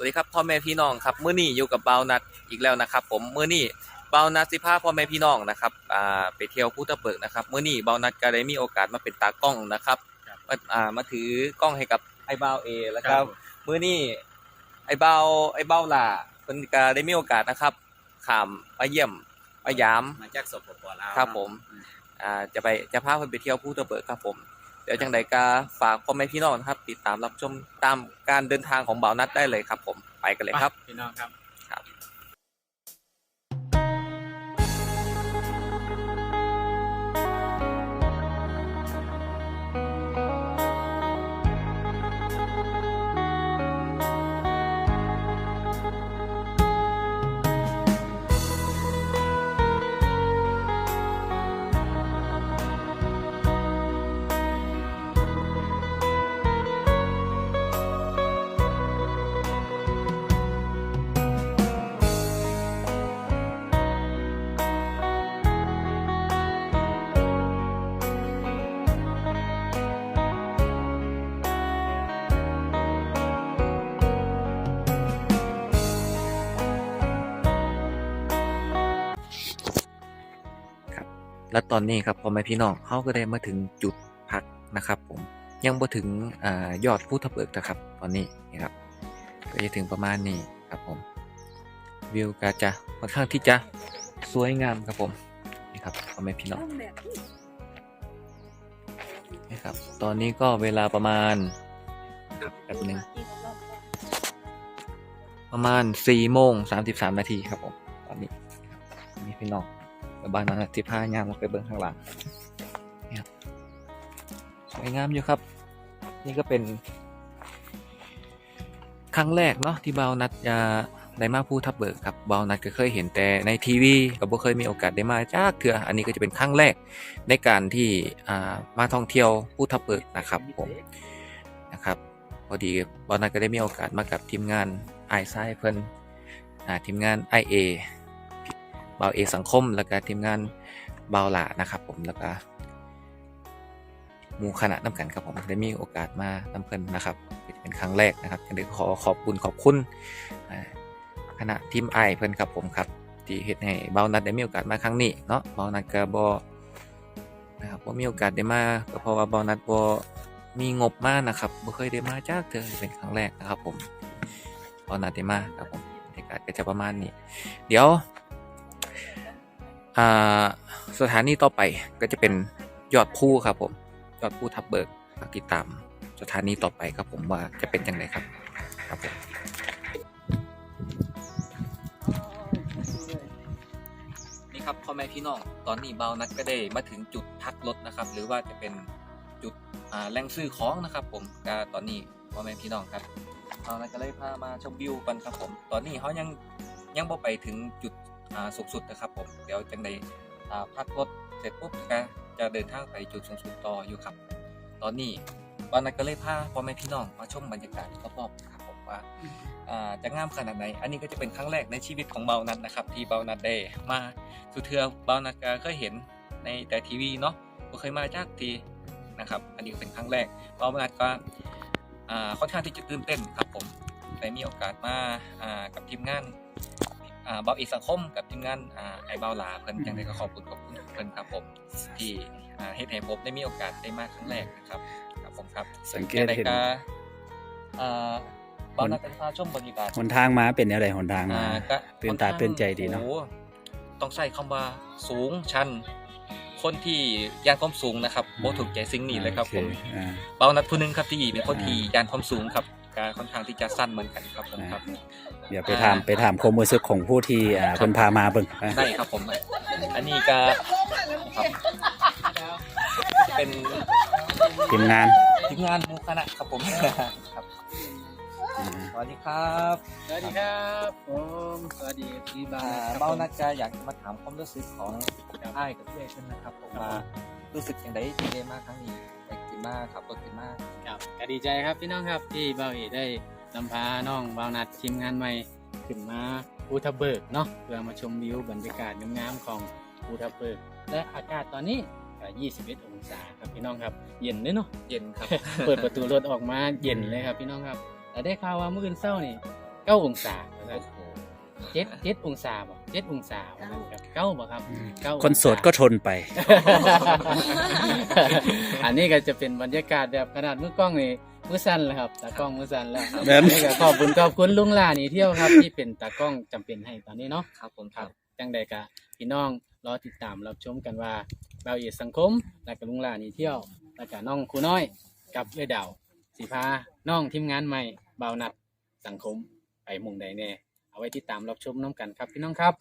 วัสดีครับพ่อแม่พี่น้องครับมื้อนี้อยู่กับเบานัดอีกแล้วนะครับ ผมมื้อนี้เบานัดสิพาพ่อแม่พี่น้องนะครับอ่าไปเที่ยวภูตะเบิกนะครับมื้อนี้เบานัดก็ได้มีโอกาสมาเป็นตากล้องนะครับครับมาอ่ามาถือกล้องให้กับไอ้เบาเอแล้วคครัรับบมื้อนี้ไอ้เบาไอ้เบาล่ะเพิ่นก็ได้มีโอกาสนะครับข้ามมาเยี่ยมมายามมาจากสปปลาวครับผมอือ่าจะไปจะพาเพิ่นไปเที่ยวภูตะเบิกครับผมเดี๋ยวจังใดก็ฝากพ่อแม่พี่น้องนะครับ ติดตามรับชมตามการเดินทางของบ่าวนัดได้เลยครับ ผมไปกันเลยครับ พี่น้องครับ และตอนนี้ครับพ่อแม่พี่น้องเขาก็ได้มาถึงจุดพักนะครับ ผมยังบ่ถึงอยอดภูทับเบิกนะครับ ตอนนี้นะครับก็จะถึงประมาณนี้ครับผมวิวก็จะค่อนข้างที่จะสวยงามครับผมนี่ครับพ่อแม่พี่น้องนี่ครับ ตอนนี้ก็เวลาประมาณครับแบบหนึ่งประมาณ4โมง33 นาทีครับผมตอนนี้นี่พี่น้อง บ้านนั้นสิบห้ายามไปเบิ้งข้างหลังสวยงามอยู่ครับ นี่ก็เป็นครั้งแรกเนาะที่เบานัดจะได้มาภูทับเบิกครับเบานัดก็เคยเห็นแต่ในทีวีก็บ่เคยมีโอกาสได้มาจากเถื่ออันนี้ก็จะเป็นครั้งแรกในการที่มาท่องเที่ยวภูทับเบิกนะครับผมนะครับพอดีเบานัดก็ได้มีโอกาสมากับทีมงานไอซายเพิ่นทีมงาน IA เบาเอกสังคม แล้วก็ทีมงานเบาหลานะครับผมแล้วก็มู่คณะน้ำกันครับผมได้มีโอกาสมานำเพิ่นนะครับ เป็นครั้งแรกนะครับยังได้ขอขอบคุณขอบคุณคณะทีมไอเพิ่นครับผมครับที่เฮ็ดให้เบานัดได้มีโอกาสมาครั้งนี้เนาะเบานัดก็บ่นะครับบ่มีโอกาสได้มาก็เพราะว่าเบานัดบ่มีงบมากนะครับบ่เคยได้มาจากเธอเป็นครั้งแรกนะครับผมเบานัดได้มาครับผมบรรยากาศก็จะประมาณนี้ เดี๋ยว สถานีต่อไปก็จะเป็นยอดผู้ครับผม ยอดผู้ทับเบิกฝากติดตามสถานีต่อไปครับผมว่าจะเป็นยังไงครับครับผมนี่ครับพ่อแม่พี่น้องตอนนี้เบานัดก็ได้มาถึงจุดพักรถนะครับ หรือว่าจะเป็นจุดแหล่งซื้อของนะครับ ผมก็ตอนนี้พ่อแม่พี่น้องครับเบานัดก็เลยพามาชมวิวกันครับผม ตอนนี้เขายังยังบ่ไปถึงจุด สูงสุดนะครับผมเดี๋ยวจังใดอ่าพักรถเสร็จปุ๊บก็จะเดินทางไปจุดสูงสุดต่ออยู่ครับ ตอนนี้ตอนนั้นก็เลยพาพ่อแม่พี่น้องมาชมบรรยากาศรอบๆครับผมว่าอ่าจะงามขนาดไหน อันนี้ก็จะเป็นครั้งแรกในชีวิตของเบานัดนะครับ ที่เบานัดได้มาสุดเทือเบานัดก็เคยเห็นในแต่ทีวีเนาะก็เคยมาจากทีนะครับ อันนี้ก็เป็นครั้งแรกเบานัดก็อ่าค่อนข้างที่จะตื่นเต้นครับผมได้มีโอกาสมาอ่ากับทีมงาน อ่าเบาอีกสังคมกับทีมงานอ่าไอเบาหลาเพิ่นจังได้ก็ขอบคุณขอบคุณเพิ่นครับผมที่อ่าเฮ็ดให้ผมได้มีโอกาสได้มาครั้งแรกนะครับครับผมครับสังเกจัตงใดเห็นก็อ่าเบานัดเป็นพาชมบรรยากาศหนทางมาเป็นอะไรหนทางอ่ามาก็ตื่นตาตื่นใจดีเนาะโอ้โหต้องใช้คำว่าสูงชันคนที่ยานความสูงนะครับโบถูกใจสิ่งนี้เลยครับผมโออ่าเบานัดผู้หนึงครับที่เป็นคนที่ยานความสูงครับ ก็ค่อนข้างที่จะสั้นเหมือนกันครับผมครับ เดี๋ยวไปถามไปถามความรู้สึกของผู้ที่อ่าคนพามาเบิ่งอะได้ครับผม อันนี้ก็ครับเป็นทีมงานทีมงานหมูคณะครับผมครับอ่าสวัสดีครับ สวัสดีครับผมสวัสดีพี่บาอ่าครับเบ้านัดจะอยากจะมาถามความรู้สึกของอ้ายกับพี่เอชนะครับผมว่ารู้สึกอย่างไรที่ได้มาครั้งนี้ ได้ขึ้นมาขับรถขึ้นมาครับก็ดีใจครับพี่น้องครับที่เบาเอได้นำพาน้องเบานัดทีมงานใหม่ขึ้นมาภูทับเบิกเนาะเพื่อมาชมวิวบรรยากาศงามๆของภูทับเบิกและอากาศตอนนี้ก็21องศาครับพี่น้องครับ เย็นเลยเนาะเย็นครับ เปิดประตูรถออกมาเย็นเลยครับพี่น้องครับแต่ได้ข่าวว่าเมื่อคืนเช้านี่เก้าองศาว่าซั่โอ้นโห เจ็ดเจ็ดองศาบ่เจ็ดองศาว่าซั่นครับเก้าบ่ครับเก้าองศาคนโสดก็ทนไป อันนี้ก็จะเป็นบรรยากาศแบบขนาดมือกล้องนี่มือสั่นแล้วครับตากล้องมือสั่นแล้วแบบนี่ก็ขอบคุณขอบคุณลุงล่านี่เที่ยวครับ ที่เป็นตากล้องจำเป็นให้ตอนนี้เนาะครับผมคครัรับบจังใดกะพี่น้องรอติดตามรับชมกันว่าเบาเอียดสังคมและก็ลุงล่านี่เที่ยวและก็น้องครูน้อยกับเอื้อดาวสีพาน้องทีมงานใหม่เบานัดสังคมไปหมุงใดแน่ เอาไว้ติดตามรับชมน้องกันครับพี่น้องครับ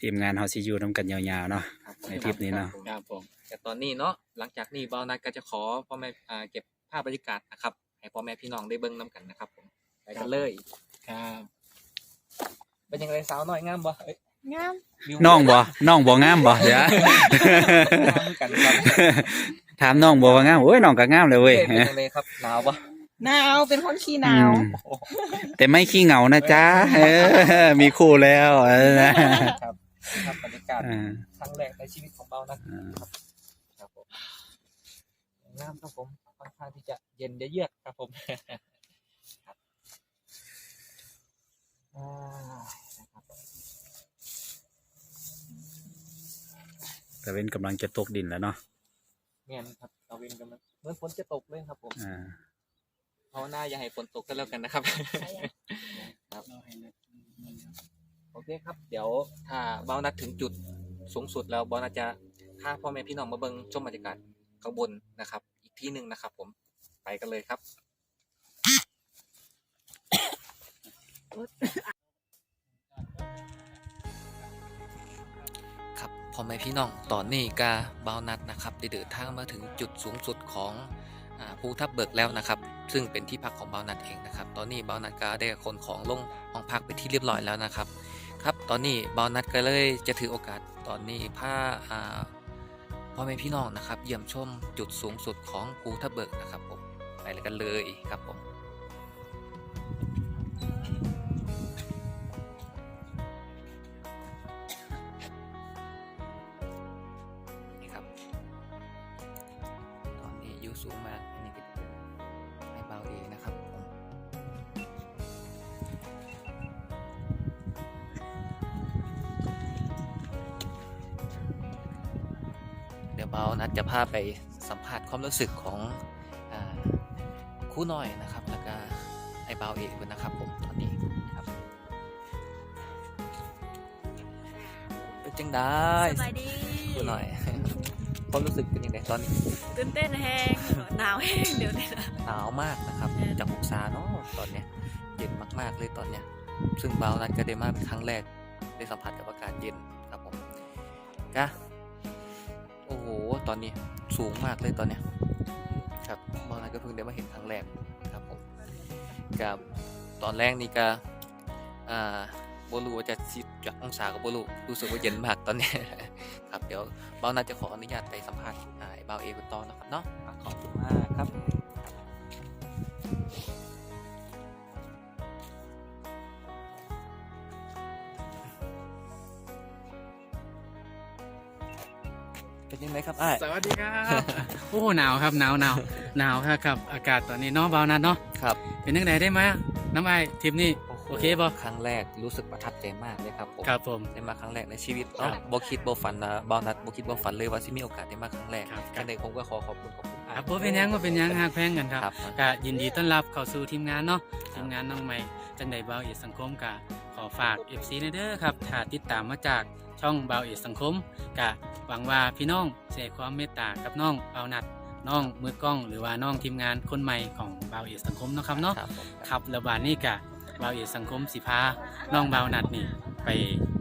ทีมงานเฮาสิอยู่นำกันยาวๆเนาะครับในทริปนี้เนาะ ครับผมแต่ตอนนี้เนาะหลังจากนี้เบานัดก็จะขอพ่อแม่อ่าเก็บภาพบรรยากาศนะครับให้พ่อแม่พี่น้องได้เบิ่งน้กันนะครับผมไปกันเลยครับเป็นยังไงสาวน้อยงามบ่เอ้ยงามวิวน้องบ่น้องบ่งามบ่เดี๋ยวงามกันครับถามน้องบ่ว่างามโอ้ยน้องก็งามเลยเว้ยเป็นยังไงครับหนาวปะ หนาวเป็นคนขี้หนาว อืม แต่ไม่ขี้เหงานะจ๊ะเออ มีคู่แล้วเออนะครับครับบรรยากาศอ่าครั้งแรกในชีวิตของเบานัดอ่าครับผมงามครับผมค่อนข้างที่จะเย็นเยือกครับผมครับอ่านะครับแต่เป็นกำลังจะตกดินแล้วเนาะเงี้ยครับเราเวนกันมันเหมือนฝนจะตกเลยครับผม อ่า ภาวนาอย่าให้ฝนตกก็แล้วกันนะครับเราให้นัดโอเคครับ เดี๋ยวถ้าเบานัดถึงจุดสูงสุดแล้วเบานัดจะพาพ่อแม่พี่น้องมาเบิ่งชมบรรยากาศข้างบนนะครับ อีกที่หนึ่งนะครับ ผมไปกันเลยครับครับพ่อแม่พี่น้องตอนนี้กาเบานัดนะครับได้เดินทางมาถึงจุดสูงสุดของอ่าภูทับเบิกแล้วนะครับ ซึ่งเป็นที่พักของเบานัดเองนะครับ ตอนนี้เบานัดก็ได้ขนของลงห้องพักไปที่เรียบร้อยแล้วนะครับ ครับ ตอนนี้เบานัดก็เลยจะถือโอกาสตอนนี้พาอ่าพ่อแม่พี่น้องนะครับ เยี่ยมชมจุดสูงสุดของภูทับเบิกนะครับผมไปเลยกันเลยครับผม เดี๋ยวเบานัดจะพาไปสัมผัสความรู้สึกของอาครู่น้อยนะครับ แล้วก็ไอ้เบาเองด้วยนะครับผมตอนนี้ครับ เป็นจังได้สบายดีครู่น้อยความรู้สึกเป็นยังไงตอนนี้ตื่นเต้นแห้งหนาวแห้งเดี๋ยวนี้นะหนาวมากนะครับเออจากองศาเนาะตอนเนี้ยเย็นมากๆเลยตอนเนี้ยซึ่งเบานัดก็ได้มาเป็นครั้งแรกได้สัมผัสกับอากาศเย็นครับผมกะโอ้โห ตอนนี้สูงมากเลยตอนเนี้ยครับเบานัดก็เพิ่งได้มาเห็นครั้งแรกครับผมกับตอนแรกนี่ก็อ่าบรูว่าจะสิบจากองศากับบรูรู้สึกว่าเย็นมากตอนเนี้ยครับเดี๋ยวเบานัดจะขออนุญาตไปสัมภาษณ์อ่าไอ้เบาเอคุณต่อนะครับเนาะอะขอบคุณมากครับ เป็นยังไงครับอ้ายสวัสดีครับ โอ้หนาวครับหนาวหนาวหนาวครับครับ อากาศตอนนี้เนาะเบานัดเนาะครับเป็นยังไงได้ไหมน้ำไอทริปนี้ โอเคบ่ครั้งแรกรู้สึกประทับใจมากเลยครับผมครับผมได้มาครั้งแรกในชีวิตครัเนาะบบคิดบฝันนะบอนัดบคิดบฝันเลยว่าสิมีโอกาสได้มาครั้งแรกครับกันในผมก็ขอขอบคุณขอบคุณอ้ายครับบ่เป็นหยังบ่เป็นหยังฮักแพงกันครับครับก็ยินดีต้อนรับเข้าสู่ทีมงานเนาะทีมงานน้องใหม่จังใดเบาเอียดสังคมกะขอฝาก FC ในเด้อครับถ้าติดตามมาจากช่องเบาเอียดสังคมกะหวังว่าพี่น้องจะให้ความเมตตากับน้องเบานัดน้องมือกล้องหรือว่าน้องทีมงานคนใหม่ของเบาเอียดสังคมเนาะครับเนาะครับผมครับแล้วบานนี้กะเบาเอียดสังคมสิพาน้องเบานัดนี่ไป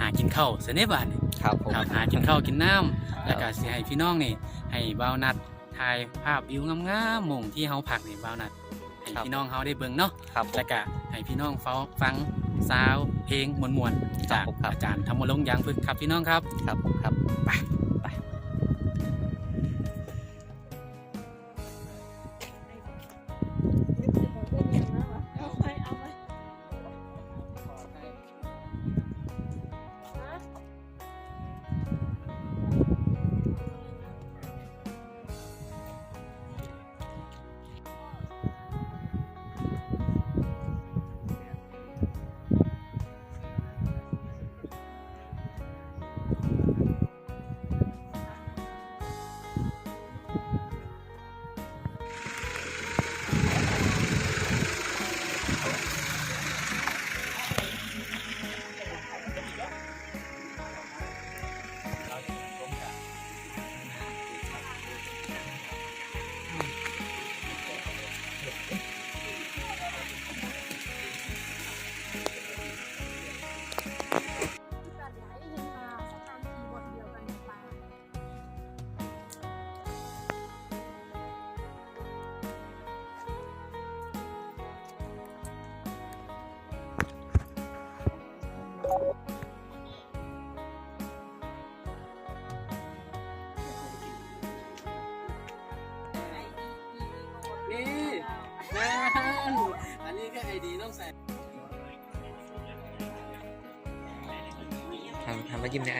หากินข้าวเสยเนบานนี่ครับผม ครับหากินข้าวกินน้ำแล้วก็สิให้พี่น้องนี่ให้เบานัดถ่ายภาพวิวงามๆหม่งที่เฮาพักนี่เบานัดให้พี่น้องเฮาได้เบิ่งเนาะครับผมแล้วก็ให้พี่น้องฟังฟังซาวด์เพลงมวนๆจากครับผมครับ อาจารย์ธรรมรงค์ยางพึกษ์ครับพี่น้องครับ ครับผมครับ ไป นี่นั่นอันนี้ก็ไอดีต้องใส่ทำทำแล้ยิ้มได้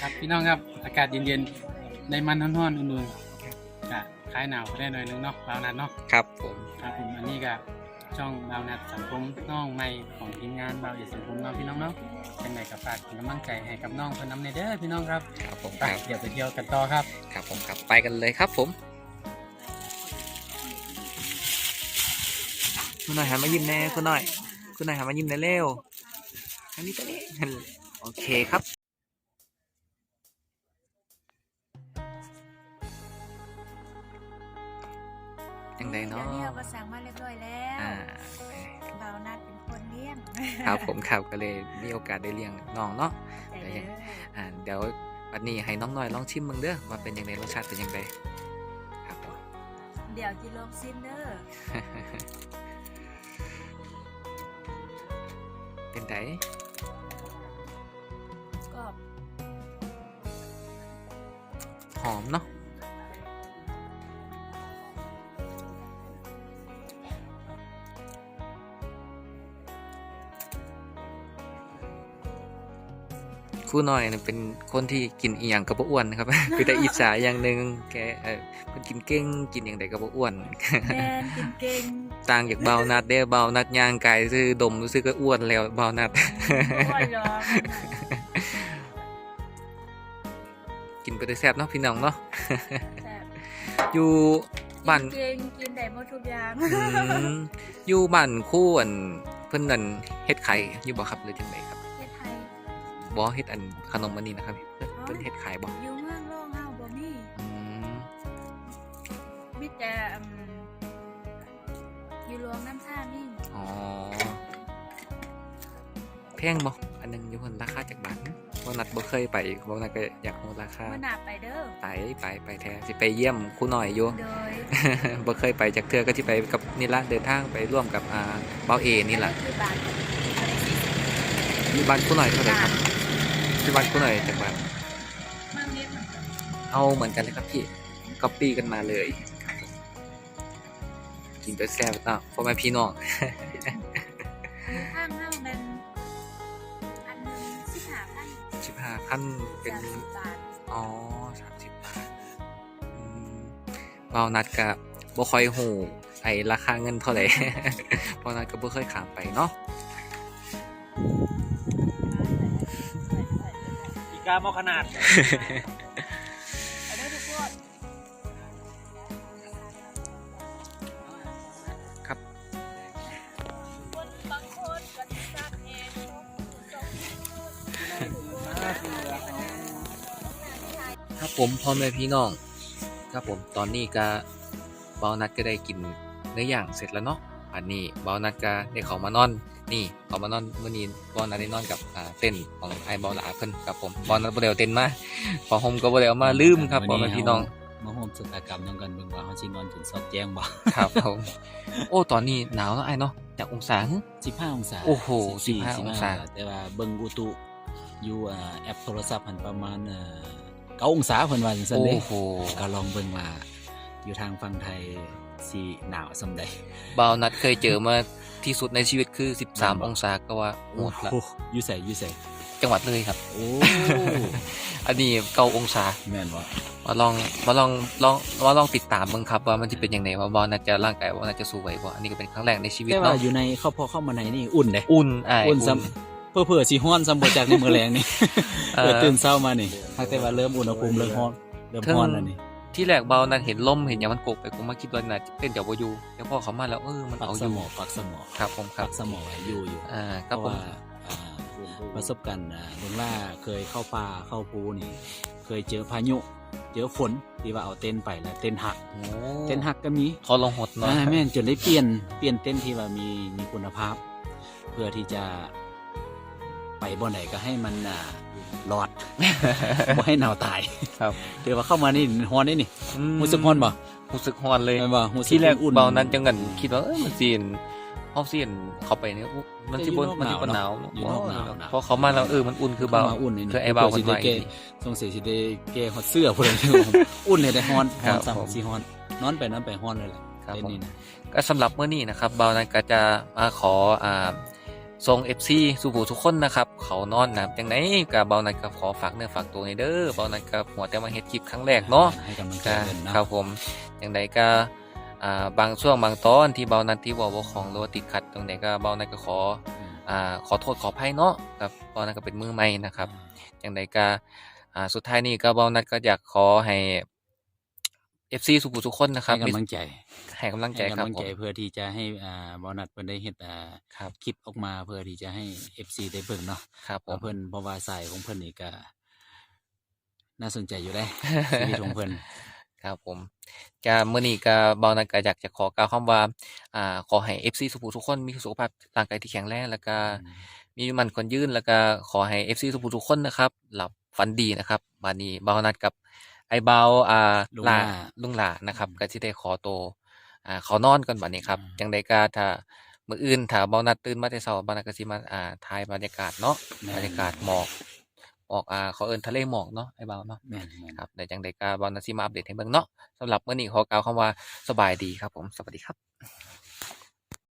ครับพี่น้องครับอากาศเย็นๆในมันฮ้อนๆอุ่นๆกะคล้ายหนาวได้หน่อยนึงเนาะเรานัดเนาะครับผม ครับผมอันนี้ก็ ช่องบาวนัดสังคมน้องใหม่ของทีมงานบาวเอกสังคมเนาะพี่น้องเนาะยังไงก็ฝากเป็นกำลังใจให้กับน้องเพื่อนน้ำในเด้อพี่น้องครับครับผมไปครับเดี๋ยวไปเที่ยวกันต่อครับครับผมครับไปกันเลยครับผมคุณหน่อยหันมายิ้มแน่คุณหน่อยคุณหน่อยหันมายิ้มแน่เร็วอันนี้ตัวนี้โอเคครับยังไงเดี๋ยวเนาะนี้เอาภาษามาเรียบร้อยแล้ว ครับผมครับก็เลยมีโอกาสได้เลี้ยงน้องเนาะใจเด้ออ่าเดี๋ยววันนี้ให้น้องหน่อยลองชิมมึงเด้อว่าเป็นยังไงรสชาติเป็นยังไงครับผมเดี๋ยวจิลองซิมเด้อเป็นไงกรอบหอมเนาะ ครู่หน่อยเนี่ยเป็นคนที่กินอีหยังกระเพาะอ้วนนะครับคือแต่อิจฉาอย่างหนึ่งแกเออเพิ่นกินเก่งกินอย่างใดกระเพาะอ้วนแมนกินเก่งต่างจากเบานัดเด้อเบานัดย่างไก่ซื้อดมรู้สึกก็อ้วนแล้วเบานัดโอ้ยยอมกินไปได้แซ่บเนาะพี่น้องเนาะแซ่บอยู่บ้านกินเก่งกินได้หมดทุกอย่างอืมอยู่บ้านคู่อันเพิ่นนั่นเฮ็ดไข่อยู่บ่ครับหรือจังไดครับ บ่เฮ็ดอันขนมอันนี้นะครับเพิ่นเพิ่นเฮ็ดขายบ่อยู่เมืองโลงเฮาบ่มีอืมมีแต่อยู่รวงน้ำท่ามีอ๋อแพงบ่อันนึงอยู่เพิ่นราคาจักบาทบ่นัดบ่เคยไปบ่นัดก็อยากรู้ราคาเมื่อหนาไปเด้อไปไปไปแท้สิไปเยี่ยมครูหน่อยอยู่บ่เคยไปจากเทือก็ที่ไปกับนี่ละเดินทางไปร่วมกับอ่าเบาเอนี่ละคือบาทอะมีบ้านคู่หน่อยเท่าไหร่ครับ ที่บ้านคู่หน่อยจากบ้านมันเม็ดเหมือนกันเอาเหมือนกันเลยครับพี่ก๊อปปี้กันมาเลย กินไปแซ่บเนาะพ่อแม่พี่น้องอยู่ข้างเฮาเป็นอันหนึงสิบห้าพันสิบห้าขั้นเป็นสามสิบบาทอ๋อสามสิบบาทอืมเบานัดกับบ่ค่อยหูไอราคาเงินเท่าไหร่เบานัดก็บ่เคยขามไปเนาะาเมาขนาด ครับ ครับผมพ่อแม่พี่น้อง ครับผมตอนนี้ก็เบานัดก็ได้กินเนื้อย่างเสร็จแล้วเนาะอันนี้เบานัดก็ได้เขามานอน นี่เขามานอนเมื่อนี้เบานัดได้นอนกับอ่าเต้นของไอ้เบาหลาเพิ่นครับผมเบานัดบ่ได้เอาเต้นมาพอห่มก็บ่ได้เอามาลืมครับพ่อแม่พี่น้องมาโฮมสตากรรมนำกันเบิ่งว่าเฮาสินอนจนสอดแจ้งบ่ครับผมโอ้ตอนนี้หนาวแล้วไอ้เนาะจากองศาหึ15องศาโอ้โห14 15องศาแต่ว่าเบิ่งอุตุอยู่อ่าแอปโทรศัพท์หันประมาณเอ่อ9องศาเพิ่นว่าจังซั่นเด้โอ้โหก็ลองเบิ่งว่าอยู่ทางฝั่งไทยสิหนาวส่ำใดเบานัดเคยเจอมา ที่สุดในชีวิตคือ 13 องศาก็ว่าหมดละโอ้โหอยู่ไสอยู่ไสจังหวัดเลยครับ โอ้ อันนี้เก้าองศาแม่นบ่มาลองมาลองลองมาลองติดตามมึงครับว่ามันจะเป็นยังไงว่าบอลน่าจะร่างกายว่าน่าจะสู้ไหวบ่อันนี้ก็เป็นครั้งแรกในชีวิตแต่ว่าเนาะอยู่ในเข้าพอเข้ามาในนี่อุ่นเด้อุ่นไอ้อุ่นซ้ำเพื่อๆสิฮ้อนซ้ำบ่จากในมื้อแลงนี่เอ่เปิอดตื่นเช้ามานี่หากแต่ว่าเริ่มอุณหภูมิเริ่มร้อนเริ่มร้อนแล้วนี่ ที่แรกเบานั้นเห็นลมเห็นอย่างมันโกกไปกูมาคิดว่าน่าจะเป็นเดี๋ยวบอยู่แล้วพอเขามาแล้วเออมันปักเอาสอยู่มองปักสมองครับผมครัปับกสมองไว้อยู่อยู่อ่าคเพรับราะผมว่าอ่าประสบการณ์อ่าเบิ่งล่าเคยเข้าป่าเข้าภูนี่ เคยเจอพายุเจอฝนที่ว่าเอาเต้นท์ไปแล้วเต้นท์หักโอ้เต้นท์หักก็มีทอลงหดเนาะอ่าแม่นจนได้เปลี่ยนเปลี่ยนเต้นท์ที่ว่ามีมีคุณภาพ เพื่อที่จะไปบ่ไหนก็ให้มันอ่า รอดบ่ให้หนาวตายครับเดี๋ยวว่าเข้ามานี่ฮ้อนนี่นี่อืมรู้สึกฮ้อนบ่รู้สึกฮอนเลยแม่นบ่รู้สึที่แรกอุ่นๆเบานั้นจังกันคิดว่าเอ้ยมันซีนเฮาซีนเข้าไปเนี่ยอุ๊ยมันสิบ่แต่อยู่นอกมันสิบ่หนาวอยู่นอกหนาวหนาวพอเขามาแล้วเออมันอุ่นคือเบาข้มาอุ่นนี่คือไอ้เบาสิมันไหวได้แก้สงสัยสิได้แก้ฮอดเสื้อพุ่นเลยอุ่นเลยได้ฮ้อนครัฮ้อบนผมซ้ำสิฮ้อนนอนไปนอนไปฮ้อนเลยแหละครับเต้นผมนี่นะก็สำหรับเมื่อนี้นะครับเบานั้นก็จะมาขออ่า ส่ง FC สู่ผู้ทุกคนนะครับ เขานอนนะครับจังไหนกับเบานั้นก็ขอฝากเนื้อฝากตัวในเด้อเบานั้นก็หัวแต่มาเฮ็ดคลิปครั้งแรกเนาะให้กำลังใจก็เพิ่นเนาะครับผมจังใดก็อ่าบางช่วงบางตอนที่เบานั้นที่บอกว่าของโลติดขัดตรงไหนก็เบานั้นก็ขออืมอ่าขอโทษขออภัยเนาะกับเบานั้นก็เป็นมือใหม่นะครับจังใดก็อ่าสุดท้ายนี้ก็เบานัดก็อยากขอให้ FC สุขุทุกคนนะครับให้กำลังใจให้กำลังใจให้ครับกำลังผใจมเพื่อที่จะให้อ่าบอนัดเพิ่นได้เฮ็ดอ่าครับคลิปออกมาเพื่อที่จะให้ FC ได้เบิ่งเนาะครับผเพราะมเพิ่นเพราะว่าสายของเพิ่นนี่ก็น่าสนใจอยู่ได้ชีวิตของเพิ่นครับผมจะเมื่อนี้ก็เบานัดก็อยากจะขอกล่าวคำว่าอ่าขอให้ FC สุขุทุกคนมีสุขภาพร่างกายที่แข็งแรงแล้วก็มีมันคนยืนแล้วก็ขอให้ FC สุขุทุกคนนะครับ หลับฝันดีนะครับบานนี้เบานัดกับ ไอ้เบาอ่าลุงลาหลาลุงหลานะครับอืมก็ที่ได้ขอโตวอ่าขอนอนก่อนบัดนี้ครับอืมจังใดก็ถ้ามื้ออื่นถ้าเบานัดตื่นมาแต่เช้าเบานัดก็สิมาอ่าถ่ายบรรยากาศเนาะแม่นบรรยากาศหมอกหมอกอ่าเขาเอิ้นทะเลหมอกเนาะไอ้เบาเนาะแม่นแม่นครับในจังใดก็เบานัดสิมาอัปเดตให้เบิ่งเนาะสำหรับมื้อนี้ขอกล่าวคำว่าสบายดีครับผมสวัสดีครับ